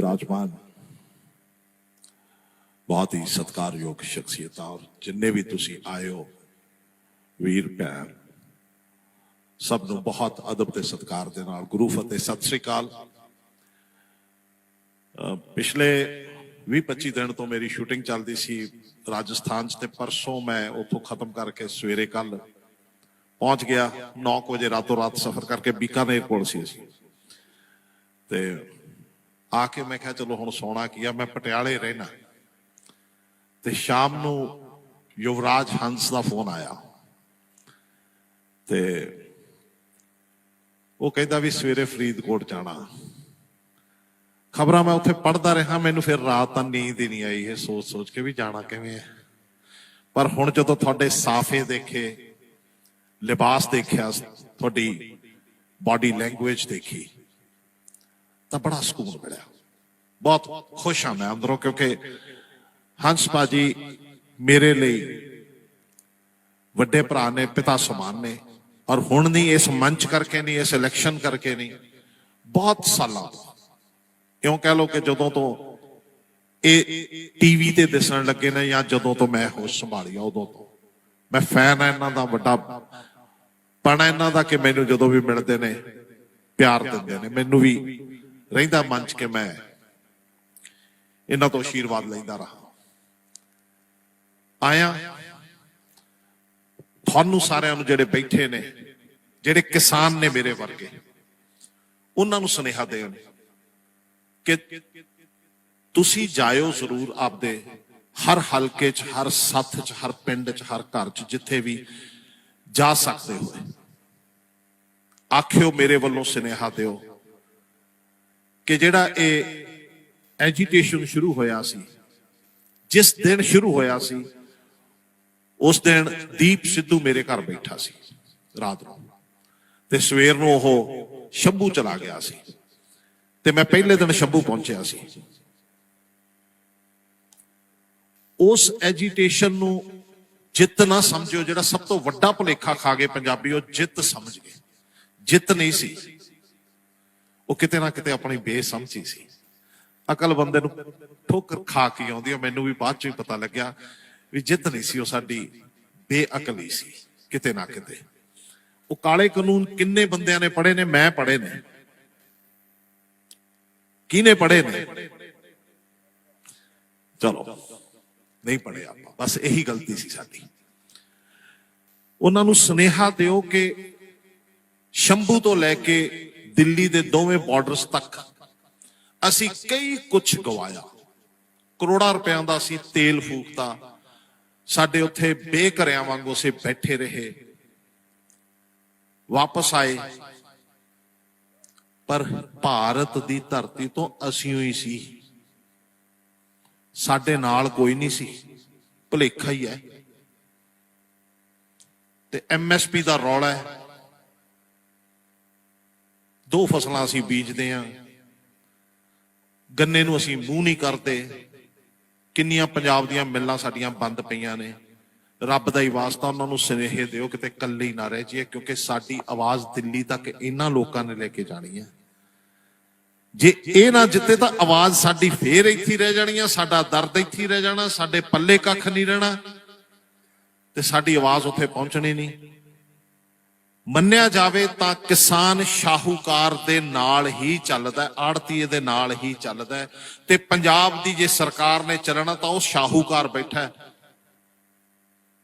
ਵਿਰਾਜਮਾਨ ਬਹੁਤ ਹੀ ਸਤਿਕਾਰਯੋਗ ਸ਼ਖਸੀਅਤਾਂ ਔਰ ਜਿੰਨੇ ਵੀ ਤੁਸੀਂ ਆਏ ਹੋ, ਵੀਰ, ਭੈਣ, ਸਭ ਨੂੰ ਬਹੁਤ ਅਦਬ ਤੇ ਸਤਿਕਾਰ ਦੇ ਨਾਲ, ਗੁਰੂ ਫਤਿਹ, ਸਤਿ ਸ੍ਰੀ ਅਕਾਲ। ਪਿਛਲੇ 20-25 ਦਿਨ ਤੋਂ ਮੇਰੀ ਸ਼ੂਟਿੰਗ ਚੱਲਦੀ ਸੀ ਰਾਜਸਥਾਨ 'ਚ ਤੇ ਪਰਸੋਂ ਮੈਂ ਉੱਥੋਂ ਖਤਮ ਕਰਕੇ ਸਵੇਰੇ ਕੱਲ ਪਹੁੰਚ ਗਿਆ। 9 ਵਜੇ ਰਾਤੋਂ ਰਾਤ ਸਫ਼ਰ ਕਰਕੇ ਬੀਕਾਨੇਰ ਕੋਲ ਸੀ ਅਸੀਂ। ਤੇ ਆ ਕੇ ਮੈਂ ਕਿਹਾ, ਚਲੋ ਹੁਣ ਸੋਣਾ ਕੀ ਆ, ਮੈਂ ਪਟਿਆਲੇ ਰਹਿਣਾ। ਤੇ ਸ਼ਾਮ ਨੂੰ ਯੁਵਰਾਜ ਹੰਸ ਦਾ ਫੋਨ ਆਇਆ। ਤੇ ਉਹ ਕਹਿੰਦਾ ਵੀ ਸਵੇਰੇ ਫਰੀਦਕੋਟ ਜਾਣਾ। ਖਬਰਾਂ ਮੈਂ ਉੱਥੇ ਪੜਦਾ ਰਿਹਾ, ਮੈਨੂੰ ਫਿਰ ਰਾਤ ਤਾਂ ਨੀਂਦ ਹੀ ਨਹੀਂ ਆਈ, ਇਹ ਸੋਚ ਸੋਚ ਕੇ ਵੀ ਜਾਣਾ ਕਿਵੇਂ ਹੈ ਪਰ ਹੁਣ ਜਦੋਂ ਤੁਹਾਡੇ ਸਾਫੇ ਦੇਖੇ, ਲਿਬਾਸ ਦੇਖਿਆ, ਤੁਹਾਡੀ ਬਾਡੀ ਲੈਂਗੁਏਜ ਦੇਖੀ ਤਾਂ ਬੜਾ ਸਕੂਨ ਮਿਲਿਆ। ਬਹੁਤ ਖੁਸ਼ ਹਾਂ ਮੈਂ ਅੰਦਰੋਂ ਕਿਉਂਕਿ ਹੰਸ ਬਾਜੀ ਮੇਰੇ ਲਈ ਵੱਡੇ ਭਰਾ ਨੇ, ਪਿਤਾ ਸਮਾਨ ਨੇ। ਔਰ ਹੁਣ ਨਹੀਂ, ਇਸ ਮੰਚ ਕਰਕੇ ਨਹੀਂ, ਇਸ ਇਲੈਕਸ਼ਨ ਕਰਕੇ ਨਹੀਂ। ਬਹੁਤ ਸਾਲਾਂ ਤੋਂ। ਇਉਂ ਕਹਿ ਲਓ ਕਿ ਜਦੋਂ ਤੋਂ ਇਹ ਟੀਵੀ ਤੇ ਦਿਸਣ ਲੱਗੇ ਨੇ ਜਾਂ ਜਦੋਂ ਤੋਂ ਮੈਂ ਹੋਸ਼ ਸੰਭਾਲੀ ਆ, ਉਦੋਂ ਤੋਂ। ਮੈਂ ਫੈਨ ਆ ਇਹਨਾਂ ਦਾ ਵੱਡਾ। ਪਣਾ ਇਹਨਾਂ ਦਾ ਕਿ ਮੈਨੂੰ ਜਦੋਂ ਵੀ ਮਿਲਦੇ ਨੇ, ਪਿਆਰ ਦਿੰਦੇ ਨੇ। ਮੈਨੂੰ ਵੀ ਰਹਿੰਦਾ ਮੰਚ ਕੇ ਮੈਂ ਇਹਨਾਂ ਤੋਂ ਆਸ਼ੀਰਵਾਦ ਲੈਂਦਾ ਰਹਾ। ਆਇਆ, ਤੁਹਾਨੂੰ ਸਾਰਿਆਂ ਨੂੰ ਜਿਹੜੇ ਬੈਠੇ ਨੇ, ਜਿਹੜੇ ਕਿਸਾਨ ਨੇ ਮੇਰੇ ਵਰਗੇ, ਉਹਨਾਂ ਨੂੰ ਸੁਨੇਹਾ ਦੇਣ ਕਿ ਤੁਸੀਂ ਜਾਇਓ ਜ਼ਰੂਰ ਆਪਦੇ ਹਰ ਹਲਕੇ 'ਚ, ਹਰ ਸੱਥ 'ਚ, ਹਰ ਪਿੰਡ 'ਚ, ਹਰ ਘਰ 'ਚ, ਜਿੱਥੇ ਵੀ ਜਾ ਸਕਦੇ ਹੋ ਆਖਿਓ ਮੇਰੇ ਵੱਲੋਂ ਸੁਨੇਹਾ ਦਿਓ। ਕਿ ਜਿਹੜਾ ਇਹ ਐਜੀਟੇਸ਼ਨ ਸ਼ੁਰੂ ਹੋਇਆ ਸੀ, ਜਿਸ ਦਿਨ ਸ਼ੁਰੂ ਹੋਇਆ ਸੀ, ਉਸ ਦਿਨ ਦੀਪ ਸਿੱਧੂ ਮੇਰੇ ਘਰ ਬੈਠਾ ਸੀ, ਰਾਤ ਨੂੰ। ਤੇ ਸਵੇਰ ਨੂੰ ਉਹ ਸ਼ੰਭੂ ਚਲਾ ਗਿਆ ਸੀ। ਤੇ ਮੈਂ ਪਹਿਲੇ ਦਿਨ ਸ਼ੰਭੂ ਪਹੁੰਚਿਆ ਸੀ। ਉਸ ਐਜੀਟੇਸ਼ਨ ਨੂੰ ਜਿੱਤ ਨਾ ਸਮਝਿਓ, ਜਿਹੜਾ ਸਭ ਤੋਂ ਵੱਡਾ ਭੁਲੇਖਾ ਖਾ ਗਏ ਪੰਜਾਬੀ, ਉਹ ਜਿੱਤ ਸਮਝ ਗਏ। ਜਿੱਤ ਨਹੀਂ ਸੀ। ਉਹ ਕਿਤੇ ਨਾ ਕਿਤੇ ਆਪਣੀ ਬੇਸਮਝੀ ਸੀ। ਅਕਲ ਬੰਦੇ ਨੂੰ ਠੋਕਰ ਖਾ ਕੇ ਆਉਂਦੀ ਆ। ਮੈਨੂੰ ਵੀ ਬਾਅਦ ਚ ਹੀ ਪਤਾ ਲੱਗਿਆ ਵੀ ਜਿੱਤ ਨਹੀਂ ਸੀ, ਉਹ ਸਾਡੀ ਬੇਅਕਲੀ ਸੀ, ਕਿਤੇ ਨਾ ਕਿਤੇ। ਉਹ ਕਾਲੇ ਕਾਨੂੰਨ ਕਿੰਨੇ ਬੰਦਿਆਂ ਨੇ ਪੜ੍ਹੇ ਨੇ, ਮੈਂ ਪੜ੍ਹੇ ਨੇ। ਕਿਹਨੇ ਪੜ੍ਹੇ ਨੇ? ਚਲੋ, ਨਹੀਂ ਪੜ੍ਹੇ ਆਪਾਂ। ਬਸ ਇਹੀ ਗਲਤੀ ਸੀ ਸਾਡੀ। ਉਹਨਾਂ ਨੂੰ ਸੁਨੇਹਾ ਦਿਓ ਕਿ ਸ਼ੰਭੂ ਤੋਂ ਲੈ ਕੇ ਦਿੱਲੀ ਦੇ ਦੋਵੇਂ ਬਾਰਡਰਸ ਤੱਕ ਅਸੀਂ ਕਈ ਕੁਝ ਗਵਾਇਆ। ਕਰੋੜਾਂ ਰੁਪਿਆਂ ਦਾ ਅਸੀਂ ਤੇਲ ਫੂਕਤਾ। ਸਾਡੇ ਉੱਥੇ ਬੇਘਰਿਆਂ ਵਾਂਗੂ ਅਸੀਂ ਬੈਠੇ ਰਹੇ। ਵਾਪਸ ਆਏ। ਪਰ ਭਾਰਤ ਦੀ ਧਰਤੀ ਤੋਂ ਅਸੀਂ ਹੀ ਸੀ। ਸਾਡੇ ਨਾਲ ਕੋਈ ਨਹੀਂ ਸੀ। ਭੁਲੇਖਾ ਹੀ ਹੈ। ਤੇ ਐਮਐਸਪੀ ਦਾ ਰੌਲਾ ਹੈ। ਦੋ ਫਸਲਾਂ ਅਸੀਂ ਬੀਜਦੇ ਆਂ। ਗੰਨੇ ਨੂੰ ਅਸੀਂ ਮੂੰਹ ਨਹੀਂ ਕਰਦੇ। ਕਿੰਨੀਆਂ ਪੰਜਾਬ ਦੀਆਂ ਮਿੱਲਾਂ ਸਾਡੀਆਂ ਬੰਦ ਪਈਆਂ ਨੇ। ਰੱਬ ਦਾ ਹੀ ਵਾਸਤਾ ਉਹਨਾਂ ਨੂੰ ਸੁਨੇਹੇ ਦਿਓ, ਕਿਤੇ ਇਕੱਲੇ ਹੀ ਨਾ ਰਹਿ ਜਾਈਏ, ਕਿਉਂਕਿ ਸਾਡੀ ਆਵਾਜ਼ ਦਿੱਲੀ ਤੱਕ ਇਹਨਾਂ ਲੋਕਾਂ ਨੇ ਲੈ ਕੇ ਜਾਣੀ ਹੈ। ਜੇ ਇਹ ਨਾ ਜਿੱਤੇ ਤਾਂ ਆਵਾਜ਼ ਸਾਡੀ ਫੇਰ ਇੱਥੇ ਰਹਿ ਜਾਣੀ ਆ ਸਾਡਾ ਦਰਦ ਇੱਥੇ ਰਹਿ ਜਾਣਾ, ਸਾਡੇ ਪੱਲੇ ਕੱਖ ਨਹੀਂ ਰਹਿਣਾ। ਤੇ ਸਾਡੀ ਆਵਾਜ਼ ਉੱਥੇ ਪਹੁੰਚਣੀ ਨਹੀਂ। ਮੰਨਿਆ ਜਾਵੇ ਤਾਂ ਕਿਸਾਨ ਸ਼ਾਹੂਕਾਰ ਦੇ ਨਾਲ ਹੀ ਚੱਲਦਾ ਆੜਤੀਏ ਦੇ ਨਾਲ ਹੀ ਚੱਲਦਾ ਤੇ ਪੰਜਾਬ ਦੀ ਜੇ ਸਰਕਾਰ ਨੇ ਚੱਲਣਾ ਤਾਂ ਉਹ ਸ਼ਾਹੂਕਾਰ ਬੈਠਾ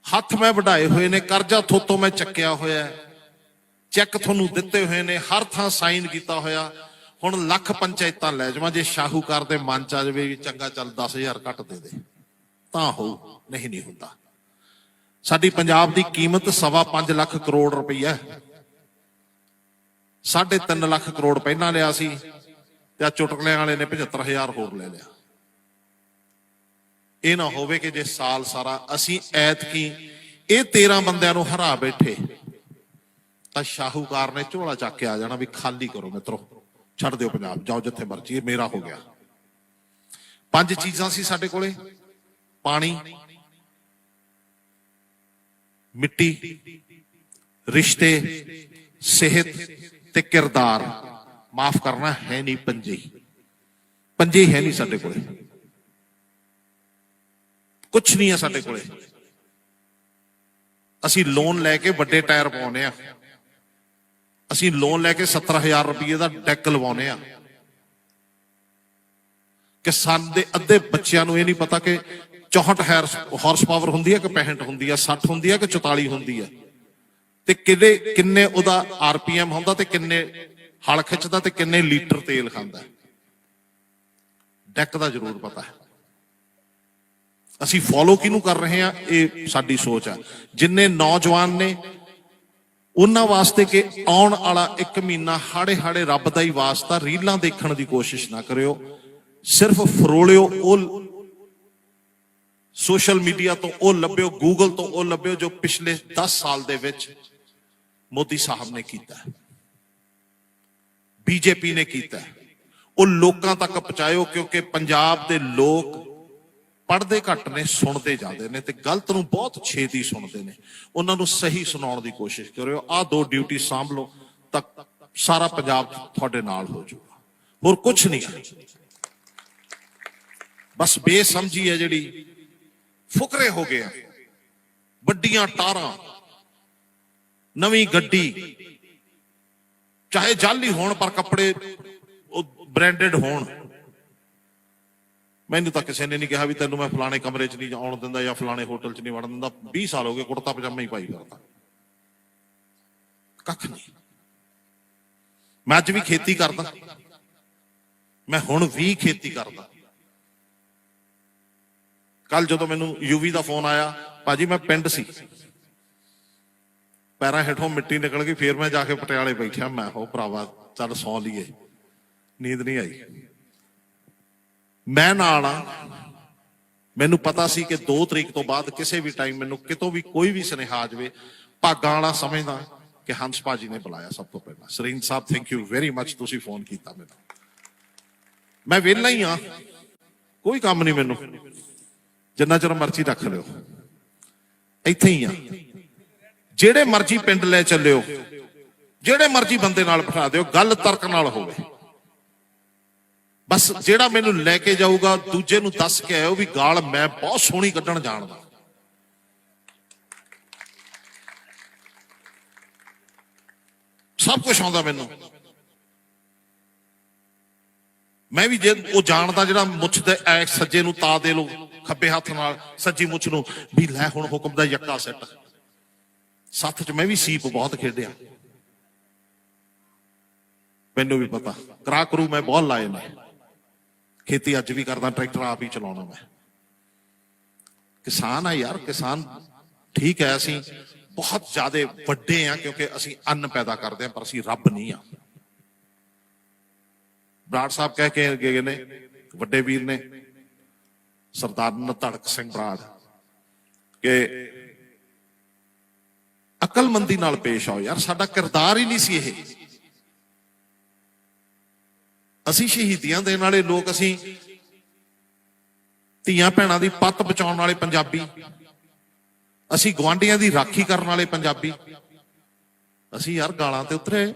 ਹੱਥ ਮੈਂ ਵਢਾਏ ਹੋਏ ਨੇ, ਕਰਜ਼ਾ ਥੋਤੋਂ ਮੈਂ ਚੱਕਿਆ ਹੋਇਆ ਚੈੱਕ ਤੁਹਾਨੂੰ ਦਿੱਤੇ ਹੋਏ ਨੇ, ਹਰ ਥਾਂ ਸਾਈਨ ਕੀਤਾ ਹੋਇਆ। ਹੁਣ ਲੱਖ ਪੰਚਾਇਤਾਂ ਲੈ ਜਾਵਾਂ, ਜੇ ਸ਼ਾਹੂਕਾਰ ਦੇ ਮਨ ਚ ਆ ਜਾਵੇ ਵੀ ਚੰਗਾ ਚੱਲ 10000 ਘੱਟ ਦੇ ਦੇ, ਤਾਂ ਹੋ, ਨਹੀਂ ਨਹੀਂ ਹੁੰਦਾ। ਸਾਡੀ ਪੰਜਾਬ ਦੀ ਕੀਮਤ ਸਵਾ 5 ਲੱਖ ਕਰੋੜ ਰੁਪਈਆ ਹੈ। ਸਾਢੇ 3 ਲੱਖ ਕਰੋੜ ਪਹਿਲਾਂ ਲਿਆ ਸੀ ਤੇ ਆ ਚੁਟਕਲਿਆਂ ਵਾਲੇ ਨੇ 75000 ਹੋਰ ਲੈ ਲਿਆ। ਇਹ ਨਾ ਹੋਵੇ ਕਿ ਜੇ ਸਾਲ ਸਾਰਾ ਅਸੀਂ ਐਤਕੀ ਇਹ 13 ਬੰਦਿਆਂ ਨੂੰ ਹਰਾ ਬੈਠੇ, ਤਾਂ ਸ਼ਾਹੂਕਾਰ ਨੇ ਝੋਲਾ ਚੱਕ ਕੇ ਆ ਜਾਣਾ ਵੀ ਖਾਲੀ ਕਰੋ ਮਿੱਤਰੋ, ਛੱਡ ਦਿਓ ਪੰਜਾਬ, ਜਾਓ ਜਿੱਥੇ ਮਰਜ਼ੀ ਮੇਰਾ ਹੋ ਗਿਆ। ਪੰਜ ਚੀਜ਼ਾਂ ਸੀ ਸਾਡੇ ਕੋਲੇ, ਪਾਣੀ, ਮਿੱਟੀ, ਰਿਸ਼ਤੇ, ਸਿਹਤ ਤੇ ਕਿਰਦਾਰ। ਮਾਫ ਕਰਨਾ ਹੈ ਨਹੀਂ ਪੰਜੇ ਪੰਜੇ ਹੈ ਨਹੀਂ ਸਾਡੇ ਕੋਲੇ। ਕੁਝ ਨਹੀਂ ਹੈ ਸਾਡੇ ਕੋਲੇ। ਅਸੀਂ ਲੋਨ ਲੈ ਕੇ ਵੱਡੇ ਟਾਇਰ ਪਾਉਨੇ ਆ। ਅਸੀਂ ਲੋਨ ਲੈ ਕੇ 70000 ਰੁਪਏ ਦਾ ਡੈਕ ਲਵਾਉਨੇ ਆ। ਕਿਸਾਨ ਦੇ ਅੱਧੇ ਬੱਚਿਆਂ ਨੂੰ ਇਹ ਨਹੀਂ ਪਤਾ ਕਿ 64 ਹਾਰਸ ਪਾਵਰ ਹੁੰਦੀ ਹੈ ਕਿ 65 ਹੁੰਦੀ ਹੈ 60 ਹੁੰਦੀ ਹੈ ਕਿ 44 ਹੁੰਦੀ ਹੈ ਤੇ ਕਿੰਨੇ ਕਿੰਨੇ ਉਹਦਾ ਆਰਪੀਐਮ ਹੁੰਦਾ ਤੇ ਕਿੰਨੇ ਹਲ ਖਿੱਚਦਾ ਤੇ ਕਿੰਨੇ ਲੀਟਰ ਤੇਲ ਖਾਂਦਾ। ਡੈਕ ਦਾ ਜ਼ਰੂਰ ਪਤਾ ਹੈ। ਅਸੀਂ ਫੋਲੋ ਕਿਹਨੂੰ ਕਰ ਰਹੇ ਹਾਂ, ਇਹ ਸਾਡੀ ਸੋਚ ਹੈ ਜਿੰਨੇ ਨੌਜਵਾਨ ਨੇ, ਉਹਨਾਂ ਵਾਸਤੇ ਕਿ ਆਉਣ ਵਾਲਾ ਇੱਕ ਮਹੀਨਾ ਹਾੜੇ ਹਾੜੇ ਰੱਬ ਦਾ ਹੀ ਵਾਸਤਾ, ਰੀਲਾਂ ਦੇਖਣ ਦੀ ਕੋਸ਼ਿਸ਼ ਨਾ ਕਰਿਓ। ਸਿਰਫ ਫਰੋਲਿਓ, ਉਹ ਸੋਸ਼ਲ ਮੀਡੀਆ ਤੋਂ ਉਹ ਲੱਭਿਓ ਗੂਗਲ ਤੋਂ ਉਹ ਲੱਭਿਓ ਜੋ ਪਿਛਲੇ 10 ਸਾਲ ਦੇ ਵਿੱਚ ਮੋਦੀ ਸਾਹਿਬ ਨੇ ਕੀਤਾ। ਹੈ ਬੀਜੇਪੀ ਨੇ ਕੀਤਾ। ਉਹ ਲੋਕਾਂ ਤੱਕ ਪਹੁੰਚਾਇਓ ਕਿਉਂਕਿ ਪੰਜਾਬ ਦੇ ਲੋਕ ਪੜ੍ਹਦੇ ਘੱਟ ਨੇ, ਸੁਣਦੇ ਜਾਂਦੇ ਨੇ ਤੇ ਗਲਤ ਨੂੰ ਬਹੁਤ ਛੇਤੀ ਸੁਣਦੇ ਨੇ। ਉਹਨਾਂ ਨੂੰ ਸਹੀ ਸੁਣਾਉਣ ਦੀ ਕੋਸ਼ਿਸ਼ ਕਰਿਓ। ਆਹ ਦੋ ਡਿਊਟੀ ਸਾਂਭ ਲਓ ਤਾਂ ਸਾਰਾ ਪੰਜਾਬ ਤੁਹਾਡੇ ਨਾਲ ਹੋ ਜਾਊਗਾ। ਹੋਰ ਕੁਝ ਨਹੀਂ ਬਸ ਬੇਸਮਝੀ ਹੈ ਜਿਹੜੀ। ਫੁਕਰੇ ਹੋ ਗਏ ਆ। ਵੱਡੀਆਂ ਟਾਰਾਂ ਨਵੀਂ ਗੱਡੀ। ਚਾਹੇ ਜਾਲੀ ਹੋਣ ਪਰ ਕੱਪੜੇ ਬ੍ਰਾਂਡਡ ਹੋਣ। ਮੈਨੂੰ ਤਾਂ ਕਿਸੇ ਨੇ ਨਹੀਂ ਕਿਹਾ ਵੀ ਤੈਨੂੰ ਮੈਂ ਫਲਾਣੇ ਕਮਰੇ 'ਚ ਨਹੀਂ ਆਉਣ ਦਿੰਦਾ ਜਾਂ ਫਲਾਣੇ ਹੋਟਲ 'ਚ ਨਹੀਂ ਵੜਨ ਦਿੰਦਾ। 20 ਸਾਲ ਹੋ ਗਏ ਕੁੜਤਾ ਪਜਾਮਾ ਹੀ ਪਾਈ ਕਰਦਾ ਕੱਖ ਨਹੀਂ। ਮੈਂ ਅੱਜ ਵੀ ਖੇਤੀ ਕਰਦਾ। ਮੈਂ ਹੁਣ ਵੀ ਖੇਤੀ ਕਰਦਾ। ਕੱਲ ਜਦੋਂ ਮੈਨੂੰ ਯੂਵੀ ਦਾ ਫੋਨ ਆਇਆ, ਭਾਜੀ ਮੈਂ ਪਿੰਡ ਸੀ। ਪੈਰਾਂ ਹੇਠੋਂ ਮਿੱਟੀ ਨਿਕਲ ਗਈ, ਫੇਰ ਮੈਂ ਜਾ ਕੇ ਪਟਿਆਲੇ ਬੈਠਿਆ, ਮੈਂ ਹੋ ਭਰਾਵਾ, ਚੱਲ ਸੌ ਲਈਏ। ਨੀਂਦ ਨਹੀਂ ਆਈ। ਮੈਂ ਨਾਲ ਆ। ਮੈਨੂੰ ਪਤਾ ਸੀ ਕਿ 2 ਤਰੀਕ ਤੋਂ ਬਾਅਦ ਕਿਸੇ ਵੀ ਟਾਈਮ ਮੈਨੂੰ ਕਿਤੋਂ ਵੀ ਕੋਈ ਵੀ ਸੁਨੇਹਾ ਆ ਜਾਵੇ, ਭਾਗਾਂ ਵਾਲਾ ਸਮਝਦਾ ਕਿ ਹੰਸ ਭਾਜੀ ਨੇ ਬੁਲਾਇਆ ਸਭ ਤੋਂ ਪਹਿਲਾਂ। Sareen Sahib thank you very much ਤੁਸੀਂ ਫੋਨ ਕੀਤਾ ਮੈਨੂੰ। ਮੈਂ ਵਿਹਲਾ ਹੀ ਆ। ਕੋਈ ਕੰਮ ਨਹੀਂ ਮੈਨੂੰ। ਜਿੰਨਾ ਚਿਰ ਮਰਜ਼ੀ ਰੱਖ ਲਿਓ। ਇੱਥੇ ਹੀ ਆ। ਜਿਹੜੇ ਮਰਜ਼ੀ ਪਿੰਡ ਲੈ ਚੱਲਿਓ, ਜਿਹੜੇ ਮਰਜ਼ੀ ਬੰਦੇ ਨਾਲ ਬਿਠਾ ਦਿਓ, ਗੱਲ ਤਰਕ ਨਾਲ ਹੋਵੇ। ਬਸ ਜਿਹੜਾ ਮੈਨੂੰ ਲੈ ਕੇ ਜਾਊਗਾ, ਦੂਜੇ ਨੂੰ ਦੱਸ ਕੇ ਆਇਓ ਵੀ ਗਾਲ ਮੈਂ ਬਹੁਤ ਸੋਹਣੀ ਕੱਢਣ ਜਾਣਦਾ ਸਭ ਕੁਝ ਆਉਂਦਾ ਮੈਨੂੰ। ਮੈਂ ਵੀ ਜੇ ਉਹ ਜਾਣਦਾ ਜਿਹੜਾ ਮੁੱਛ ਦੇ ਐ ਸੱਜੇ ਨੂੰ ਤਾ ਦੇ ਲੋ ਖੱਬੇ ਹੱਥ ਨਾਲ, ਸੱਜੀ ਮੁੱਛ ਨੂੰ, ਵੀ ਲੈ ਹੁਣ ਹੁਕਮ ਦਾ ਯੱਕਾ ਸੈੱਟ। ਸੱਥ 'ਚ ਮੈਂ ਵੀ ਸੀਪ ਬਹੁਤ ਖੇਡਿਆ। ਮੈਨੂੰ ਵੀ ਪਤਾ। ਕਰਾ ਕਰੂ ਮੈਂ ਬਹੁਤ ਲਾਏ ਨੇ। ਖੇਤੀ ਅੱਜ ਵੀ ਕਰਦਾ, ਟਰੈਕਟਰ ਆਪ ਹੀ ਚਲਾਉਣਾ ਮੈਂ। ਕਿਸਾਨ ਆ ਯਾਰ, ਕਿਸਾਨ ਠੀਕ ਹੈ, ਅਸੀਂ ਬਹੁਤ ਜ਼ਿਆਦਾ ਵੱਡੇ ਆ ਕਿਉਂਕਿ ਅਸੀਂ ਅੰਨ ਪੈਦਾ ਕਰਦੇ ਆ, ਪਰ ਅਸੀਂ ਰੱਬ ਨਹੀਂ ਆ। ਬਰਾੜ ਸਾਹਿਬ ਕਹਿ ਕੇ ਗਏ ਨੇ, ਵੱਡੇ ਵੀਰ ਨੇ, ਸਰਦਾਰ ਨਤੜਕ ਸਿੰਘ ਬਰਾੜ, ਕਿ ਅਕਲਮੰਦੀ ਨਾਲ ਪੇਸ਼ ਆਓ ਯਾਰ, ਸਾਡਾ ਕਿਰਦਾਰ ਹੀ ਨਹੀਂ ਸੀ ਇਹ। ਅਸੀਂ ਸ਼ਹੀਦੀਆਂ ਦੇਣ ਵਾਲੇ ਲੋਕ ਅਸੀਂ ਧੀਆਂ ਭੈਣਾਂ ਦੀ ਪੱਤ ਬਚਾਉਣ ਵਾਲੇ ਪੰਜਾਬੀ। ਅਸੀਂ ਗਵਾਂਡੀਆਂ ਦੀ ਰਾਖੀ ਕਰਨ ਵਾਲੇ ਪੰਜਾਬੀ। ਅਸੀਂ ਯਾਰ ਗਾਲਾਂ ਤੇ ਉਤਰੇ।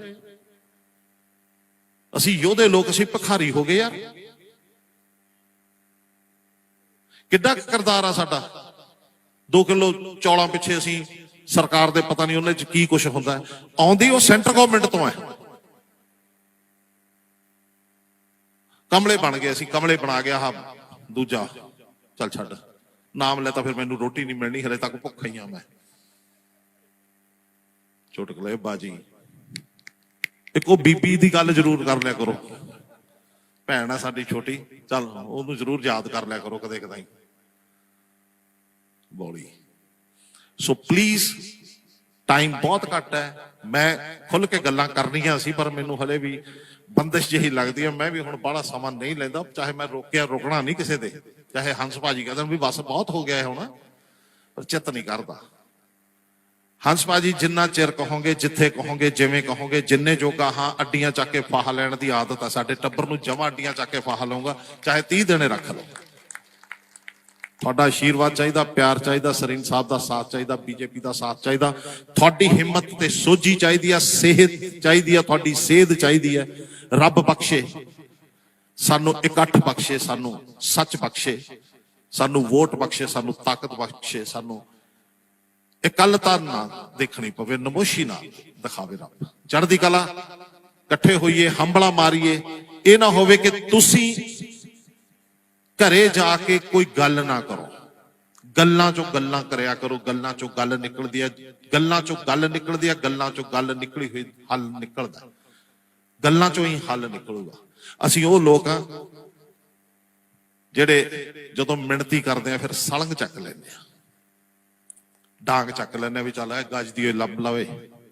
ਅਸੀਂ ਯੋਧੇ ਲੋਕ, ਅਸੀਂ ਭਖਾਰੀ ਹੋ ਗਏ ਯਾਰ। ਕਿੱਡਾ ਕੁ ਕਿਰਦਾਰ ਆ ਸਾਡਾ। 2 ਕਿਲੋ ਚੌਲਾਂ ਪਿੱਛੇ ਅਸੀਂ ਸਰਕਾਰ ਦੇ ਪਤਾ ਨਹੀਂ ਉਹਨੇ ਚ ਕੀ ਕੁਝ ਹੁੰਦਾ ਆਉਂਦੀ ਉਹ ਸੈਂਟਰ ਗਵਰਨਮੈਂਟ ਤੋਂ ਹੈ। ਕਮਲੇ ਬਣ ਗਏ ਅਸੀਂ, ਕਮਲੇ ਬਣਾ ਗਿਆ ਆ ਦੂਜਾ। ਚੱਲ ਛੱਡ। ਨਾਮ ਲੈ ਤਾਂ ਫਿਰ ਮੈਨੂੰ ਰੋਟੀ ਨਹੀਂ ਮਿਲਣੀ, ਹਲੇ ਤੱਕ ਭੁੱਖਾ ਹੀ ਆ ਮੈਂ। ਚੁਟਕਲੇ ਬਾਜੀ। ਇੱਕ ਉਹ ਬੀਬੀ ਦੀ ਗੱਲ ਜ਼ਰੂਰ ਕਰ ਲਿਆ ਕਰੋ। ਭੈਣ ਆ ਸਾਡੀ ਛੋਟੀ। ਚੱਲ ਉਹਨੂੰ ਜ਼ਰੂਰ ਯਾਦ ਕਰ ਲਿਆ ਕਰੋ ਕਦੇ ਕਦਾਈ। ਬੋਲੀ। ਸੋ ਪਲੀਜ਼ ਟਾਈਮ ਬਹੁਤ ਘੱਟ ਹੈ। ਮੈਂ ਖੁੱਲ ਕੇ ਗੱਲਾਂ ਕਰਨੀਆਂ ਸੀ, ਪਰ ਮੈਨੂੰ ਹਲੇ ਵੀ ਬੰਦਸ਼ ਜਿਹੀ ਲੱਗਦੀ ਹੈ। ਮੈਂ ਵੀ ਹੁਣ ਬੜਾ ਸਮਾਂ ਨਹੀਂ ਲੈਂਦਾ, ਚਾਹੇ ਮੈਂ ਰੋਕਿਆ, ਰੁਕਣਾ ਨਹੀਂ ਕਿਸੇ ਦੇ। ਚਾਹੇ ਹੰਸ ਭਾਜੀ ਕਹਿੰਦੇ ਵੀ ਬਸ ਬਹੁਤ ਹੋ ਗਿਆ ਹੁਣ, ਪਰ ਚਿੱਤ ਨਹੀਂ ਕਰਦਾ। ਹੰਸ ਭਾਜੀ ਜਿੰਨਾ ਚਿਰ ਕਹੋਗੇ, ਜਿੱਥੇ ਕਹੋਗੇ, ਜਿਵੇਂ ਕਹੋਗੇ, ਜਿੰਨੇ ਜੋਗਾ ਹਾਂ, ਅੱਡੀਆਂ ਚੱਕ ਕੇ ਫਾਹਾ ਲੈਣ ਦੀ ਆਦਤ ਹੈ ਸਾਡੇ ਟੱਬਰ ਨੂੰ ਜਮਾ ਅੱਡੀਆਂ ਚੱਕ ਕੇ ਫਾਹਾ ਲਊਗਾ, ਚਾਹੇ 30 ਦਿਨੇ ਰੱਖ ਲਓ ਤੁਹਾਡਾ ਆਸ਼ੀਰਵਾਦ ਚਾਹੀਦਾ, ਪਿਆਰ ਚਾਹੀਦਾ, ਸਰੀਨ ਸਾਹਿਬ ਦਾ ਸਾਥ ਚਾਹੀਦਾ, ਬੀਜੇਪੀ ਦਾ ਸਾਥ ਚਾਹੀਦਾ। ਤੁਹਾਡੀ ਹਿੰਮਤ ਤੇ ਸੋਝੀ ਚਾਹੀਦੀ ਆ ਸਿਹਤ ਚਾਹੀਦੀ ਆ, ਤੁਹਾਡੀ ਸੇਧ ਚਾਹੀਦੀ ਹੈ ਰੱਬ ਬਖਸ਼ੇ, ਸਾਨੂੰ ਇਕੱਠ ਬਖਸ਼ੇ, ਸਾਨੂੰ ਸੱਚ ਬਖਸ਼ੇ, ਸਾਨੂੰ ਵੋਟ ਬਖਸ਼ੇ, ਸਾਨੂੰ ਤਾਕਤ ਬਖਸ਼ੇ, ਸਾਨੂੰ ਇਕੱਲਤਾ ਨਾ ਦੇਖਣੀ ਪਵੇ, ਨਮੋਸ਼ੀ ਨਾ ਦਿਖਾਵੇ ਰੱਬ। ਚੜ੍ਹਦੀ ਕਲਾ, ਇਕੱਠੇ ਹੋਈਏ, ਹੰਬਲਾ ਮਾਰੀਏ, ਇਹ ਨਾ ਹੋਵੇ ਕਿ ਤੁਸੀਂ ਘਰੇ ਜਾ ਕੇ ਕੋਈ ਗੱਲ ਨਾ ਕਰੋ। ਗੱਲਾਂ ਚੋਂ ਗੱਲਾਂ ਕਰਿਆ ਕਰੋ, ਗੱਲਾਂ ਚੋਂ ਗੱਲ ਨਿਕਲਦੀ ਹੈ ਗੱਲਾਂ ਚੋਂ ਗੱਲ ਨਿਕਲਦੀ ਹੈ ਗੱਲਾਂ ਚੋਂ ਗੱਲ ਨਿਕਲੀ ਹੋਈ ਹੱਲ ਨਿਕਲਦਾ। ਗੱਲਾਂ ਚੋਂ ਹੀ ਹੱਲ ਨਿਕਲੂਗਾ। ਅਸੀਂ ਉਹ ਲੋਕ ਆ ਜਿਹੜੇ ਜਦੋਂ ਮਿਣਤੀ ਕਰਦੇ ਆ, ਫਿਰ ਸਲੰਗ ਚੱਕ ਲੈਂਦੇ ਆ। ਡਾਂਗ ਚੱਕ ਲੈਂਦੇ ਆ ਵੀ ਚੱਲ ਇਹ ਗੱਜ ਦੀ ਲੱਭ ਲਵੇ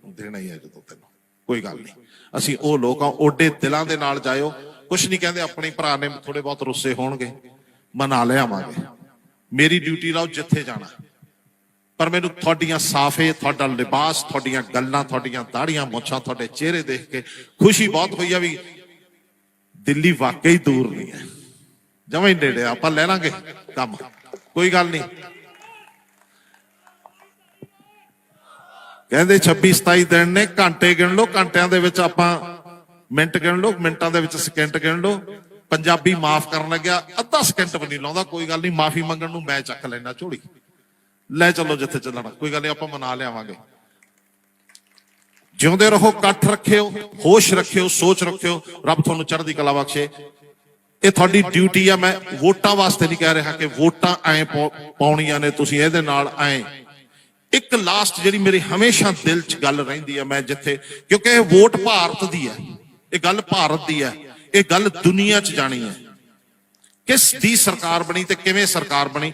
ਦੇਣਾ ਹੀ ਹੈ ਜਦੋਂ ਤੈਨੂੰ, ਕੋਈ ਗੱਲ ਨਹੀਂ। ਅਸੀਂ ਉਹ ਲੋਕ ਆ, ਓਡੇ ਦਿਲਾਂ ਦੇ ਨਾਲ ਜਾਇਓ, ਕੁਛ ਨਹੀਂ ਕਹਿੰਦੇ, ਆਪਣੇ ਭਰਾ ਨੇ ਥੋੜੇ ਬਹੁਤ ਰੁੱਸੇ ਹੋਣਗੇ। ਮਨਾ ਲਿਆਵਾਂਗੇ ਮੇਰੀ ਡਿਊਟੀ ਲਾਓ ਜਿੱਥੇ ਜਾਣਾ। ਪਰ ਮੈਨੂੰ ਤੁਹਾਡੀਆਂ ਸਾਫੇ, ਤੁਹਾਡਾ ਲਿਬਾਸ, ਤੁਹਾਡੀਆਂ ਗੱਲਾਂ, ਤੁਹਾਡੀਆਂ ਦਾੜੀਆਂ ਮੁੱਛਾਂ ਤੁਹਾਡੇ ਚਿਹਰੇ ਦੇਖ ਕੇ ਖੁਸ਼ੀ ਬਹੁਤ ਹੋਈ ਆ ਵੀ ਦਿੱਲੀ ਵਾਕਈ ਦੂਰ ਨਹੀਂ ਹੈ। ਜਮਾਂ ਹੀ ਨੇੜੇ ਆਪਾਂ ਲੈ ਲਾਂਗੇ ਕੰਮ। ਕੋਈ ਗੱਲ ਨਹੀਂ। ਕਹਿੰਦੇ 26 27 ਦਿਨ ਨੇ, ਘੰਟੇ ਗਿਣ ਲਓ, ਘੰਟਿਆਂ ਦੇ ਵਿੱਚ ਆਪਾਂ ਮਿੰਟ ਗਿਣ ਲਓ, ਮਿੰਟਾਂ ਦੇ ਵਿੱਚ ਸਕਿੰਟ ਗਿਣ ਲਓ। ਪੰਜਾਬੀ ਮਾਫ ਕਰਨ ਲੱਗਿਆ। ਅੱਧਾ ਸਕਿੰਟ ਵੀ ਨਹੀਂ ਲਾਉਂਦਾ, ਕੋਈ ਗੱਲ ਨਹੀਂ, ਮਾਫੀ ਮੰਗਣ ਨੂੰ ਮੈਂ ਚੱਕ ਲੈਣਾ ਝੋਲੀ। ਲੈ ਚੱਲੋ ਜਿੱਥੇ ਚੱਲਣਾ, ਕੋਈ ਗੱਲ ਨਹੀਂ, ਆਪਾਂ ਮਨਾ ਲਿਆਵਾਂਗੇ। ਜਿਉਂਦੇ ਰਹੋ, ਇਕੱਠ ਰੱਖਿਓ, ਹੋਸ਼ ਰੱਖਿਓ, ਸੋਚ ਰੱਖਿਓ, ਰੱਬ ਤੁਹਾਨੂੰ ਚੜ੍ਹਦੀ ਕਲਾ ਬਖਸ਼ੇ। ਇਹ ਤੁਹਾਡੀ ਡਿਊਟੀ ਆ, ਮੈਂ ਵੋਟਾਂ ਵਾਸਤੇ ਨਹੀਂ ਕਹਿ ਰਿਹਾ ਕਿ ਵੋਟਾਂ ਐ ਪਾਉਣੀਆਂ ਨੇ, ਤੁਸੀਂ ਇਹਦੇ ਨਾਲ ਐ। ਇੱਕ ਲਾਸਟ ਜਿਹੜੀ ਮੇਰੀ ਹਮੇਸ਼ਾ ਦਿਲ 'ਚ ਗੱਲ ਰਹਿੰਦੀ ਆ ਮੈਂ ਜਿੱਥੇ, ਕਿਉਂਕਿ ਇਹ ਵੋਟ ਭਾਰਤ ਦੀ ਹੈ, ਇਹ ਗੱਲ ਭਾਰਤ ਦੀ ਹੈ। ਇਹ ਗੱਲ ਦੁਨੀਆ 'ਚ ਜਾਣੀ ਹੈ। ਕਿਸ ਦੀ ਸਰਕਾਰ ਬਣੀ ਤੇ ਕਿਵੇਂ ਸਰਕਾਰ ਬਣੀ?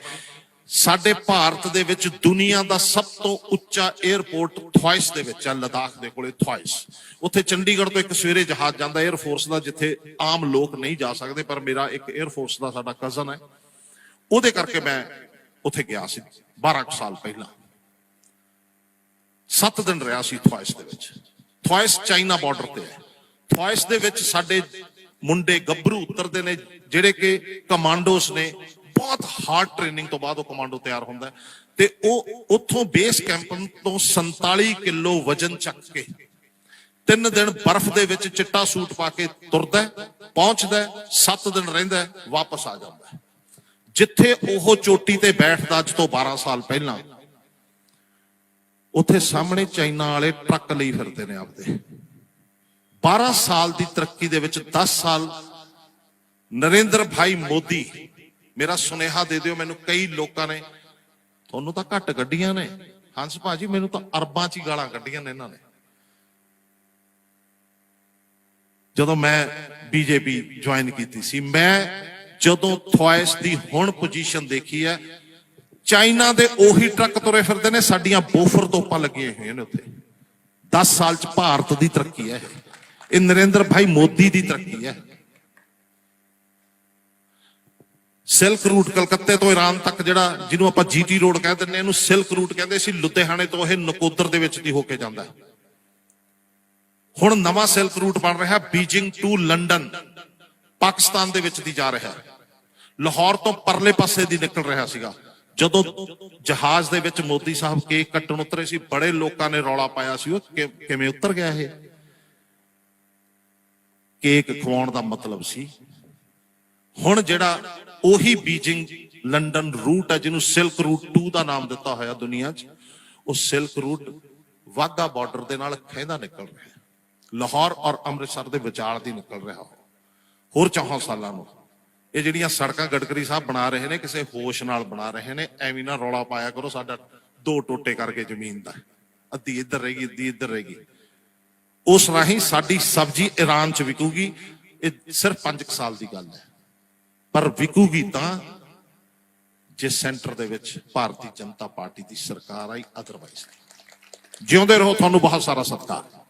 ਸਾਡੇ ਭਾਰਤ ਦੇ ਵਿੱਚ ਦੁਨੀਆ ਦਾ ਸਭ ਤੋਂ ਉੱਚਾ 에ਅਰਪੋਰਟ ਥੁਆਇਸ ਦੇ ਵਿੱਚ ਹੈ, ਲਦਾਖ ਦੇ ਕੋਲੇ ਥੁਆਇਸ ਉੱਥੇ ਚੰਡੀਗੜ੍ਹ ਤੋਂ ਇੱਕ ਸਵੇਰੇ ਜਹਾਜ਼ ਜਾਂਦਾ 에ਅਰ ਫੋਰਸ ਦਾ, ਜਿੱਥੇ ਆਮ ਲੋਕ ਨਹੀਂ ਜਾ ਸਕਦੇ, ਪਰ ਮੇਰਾ ਇੱਕ 에ਅਰ ਫੋਰਸ ਦਾ ਸਾਡਾ ਕਜ਼ਨ ਹੈ। ਉਹਦੇ ਕਰਕੇ ਮੈਂ ਉੱਥੇ ਗਿਆ ਸੀ 12 ਸਾਲ ਪਹਿਲਾਂ। 7 ਦਿਨ ਰਿਹਾ ਸੀ ਥੁਆਇਸ ਦੇ ਵਿੱਚ। ਥੁਆਇਸ ਚਾਈਨਾ ਬਾਰਡਰ ਤੇ ਹੈ। ਥੁਆਇਸ ਦੇ ਵਿੱਚ ਸਾਡੇ ਮੁੰਡੇ ਗੱਭਰੂ ਉਤਰਦੇ ਨੇ, ਜਿਹੜੇ ਕਿ ਕਮਾਂਡੋਸ ਨੇ, ਬਹੁਤ ਹਾਰਡ ਟ੍ਰੇਨਿੰਗ ਤੋਂ ਬਾਅਦ ਉਹ ਕਮਾਂਡੋ ਤਿਆਰ ਹੁੰਦਾ ਤੇ ਉਹ ਉੱਥੋਂ ਬੇਸ ਕੈਂਪ ਤੋਂ 47 ਕਿਲੋ ਵਜਨ ਚੱਕ ਕੇ ਤਿੰਨ ਦਿਨ ਬਰਫ਼ ਦੇ ਵਿੱਚ ਚਿੱਟਾ ਸੂਟ ਪਾ ਕੇ ਤੁਰਦਾ ਪਹੁੰਚਦਾ 7 ਦਿਨ ਰਹਿੰਦਾ ਵਾਪਸ ਆ ਜਾਂਦਾ ਜਿੱਥੇ ਉਹ ਚੋਟੀ ਤੇ ਬੈਠਦਾ ਅੱਜ ਤੋਂ 12 ਸਾਲ ਪਹਿਲਾਂ, ਉੱਥੇ ਸਾਹਮਣੇ ਚਾਈਨਾ ਵਾਲੇ ਟਰੱਕ ਲਈ ਫਿਰਦੇ ਨੇ ਆਪਦੇ। 12 ਸਾਲ ਦੀ ਤਰੱਕੀ ਦੇ ਵਿੱਚ 10 ਸਾਲ ਨਰਿੰਦਰ ਭਾਈ ਮੋਦੀ ਮੇਰਾ ਸੁਨੇਹਾ ਦੇ ਦਿਓ, ਮੈਨੂੰ ਕਈ ਲੋਕਾਂ ਨੇ, ਤੁਹਾਨੂੰ ਤਾਂ ਘੱਟ ਗੱਡੀਆਂ ਨੇ। ਹੰਸ ਭਾਜੀ, ਮੈਨੂੰ ਤਾਂ ਅਰਬਾਂ 'ਚ ਹੀ ਗਾਲਾਂ ਕੱਢੀਆਂ ਨੇ ਇਹਨਾਂ ਨੇ। ਜਦੋਂ ਮੈਂ ਬੀਜੇਪੀ ਜੁਆਇਨ ਕੀਤੀ ਸੀ, ਮੈਂ ਜਦੋਂ ਥੁਆਇਸ ਦੀ ਹੁਣ ਪੋਜੀਸ਼ਨ ਦੇਖੀ ਹੈ, ਚਾਈਨਾ ਦੇ ਉਹੀ ਟਰੱਕ ਤੁਰੇ ਫਿਰਦੇ ਨੇ, ਸਾਡੀਆਂ ਬੋਫਰ ਤੋਪਾਂ ਲੱਗੀਆਂ ਹੋਈਆਂ ਨੇ ਉੱਥੇ। 10 ਸਾਲ ਚ ਭਾਰਤ ਦੀ ਤਰੱਕੀ ਹੈ ਇਹ। ਨਰਿੰਦਰ ਭਾਈ ਮੋਦੀ ਦੀ ਤਰੱਕੀ ਹੈ। ਸਿਲਕ ਰੂਟ ਕਲਕੱਤੇ ਤੋਂ ਈਰਾਨ ਤੱਕ ਜਿਹੜਾ ਜਿਹਨੂੰ ਆਪਾਂ ਜੀਟੀ ਰੋਡ ਕਹਿ ਦਿੰਦੇ ਹਾਂ, ਇਹਨੂੰ ਸਿਲਕ ਰੂਟ ਕਹਿੰਦੇ ਸੀ। ਲੁਧਿਆਣੇ ਤੋਂ ਇਹ ਨਕੋਦਰ ਦੇ ਵਿੱਚ ਦੀ ਹੋ ਕੇ ਜਾਂਦਾ ਹੁਣ ਨਵਾਂ ਸਿਲਕ ਰੂਟ ਬਣ ਰਿਹਾ ਬੀਜਿੰਗ ਟੂ ਲੰਡਨ, ਪਾਕਿਸਤਾਨ ਦੇ ਵਿੱਚ ਦੀ ਜਾ ਰਿਹਾ ਲਾਹੌਰ ਤੋਂ ਪਰਲੇ ਪਾਸੇ ਦੀ ਨਿਕਲ ਰਿਹਾ ਸੀਗਾ। ਜਦੋਂ ਜਹਾਜ਼ ਦੇ ਵਿੱਚ ਮੋਦੀ ਸਾਹਿਬ ਕੇਕ ਕੱਟਣ ਉਤਰੇ ਸੀ, ਬੜੇ ਲੋਕਾਂ ਨੇ ਰੌਲਾ ਪਾਇਆ ਸੀ। ਉਹ ਕਿ- ਕਿਵੇਂ ਉਤਰ ਗਿਆ ਇਹ? ਕੇਕ ਖਵਾਉਣ ਦਾ ਮਤਲਬ ਸੀ। ਹੁਣ ਜਿਹੜਾ ਉਹੀ ਬੀਜਿੰਗ ਲੰਡਨ ਰੂਟ ਹੈ, ਜਿਹਨੂੰ ਸਿਲਕ ਰੂਟ 2 ਦਾ ਨਾਮ ਦਿੱਤਾ ਹੋਇਆ ਦੁਨੀਆ 'ਚ, ਉਹ ਸਿਲਕ ਰੂਟ ਵਾਗਾ ਬਾਰਡਰ ਦੇ ਨਾਲ ਖਹਿੰਦਾ ਨਿਕਲ ਰਿਹਾ ਹੈ। ਲਾਹੌਰ ਔਰ ਅੰਮ੍ਰਿਤਸਰ ਦੇ ਵਿਚਾਲ ਦੀ ਨਿਕਲ ਰਿਹਾ ਉਹ ਹੋਰ ਚਾਹਾਂ ਸਾਲਾਂ ਨੂੰ। ਇਹ ਜਿਹੜੀਆਂ ਸੜਕਾਂ ਗਡਕਰੀ ਸਾਹਿਬ ਬਣਾ ਰਹੇ ਨੇ, ਕਿਸੇ ਹੋਸ਼ ਨਾਲ ਬਣਾ ਰਹੇ ਨੇ, ਐਵੇਂ ਨਾ ਰੌਲਾ ਪਾਇਆ ਕਰੋ, ਸਾਡਾ ਦੋ ਟੋਟੇ ਕਰਕੇ ਜ਼ਮੀਨ ਦਾ। ਅੱਧੀ ਇੱਧਰ ਰਹੇਗੀ ਅੱਧੀ ਇੱਧਰ ਰਹੇਗੀ ਉਸ ਰਾਹੀਂ ਸਾਡੀ ਸਬਜ਼ੀ ਈਰਾਨ ਚ ਵਿਕੂਗੀ। ਇਹ ਸਿਰਫ 5 ਸਾਲ ਦੀ ਗੱਲ ਹੈ। ਪਰ ਵਿਕੂਗੀ ਤਾਂ ਜੇ ਸੈਂਟਰ ਦੇ ਵਿੱਚ ਭਾਰਤੀ ਜਨਤਾ ਪਾਰਟੀ ਦੀ ਸਰਕਾਰ ਆਈ ਅਦਰਵਾਈਜ਼ ਜਿਉਂਦੇ ਰਹੋ, ਤੁਹਾਨੂੰ ਬਹੁਤ ਸਾਰਾ ਸਤਿਕਾਰ।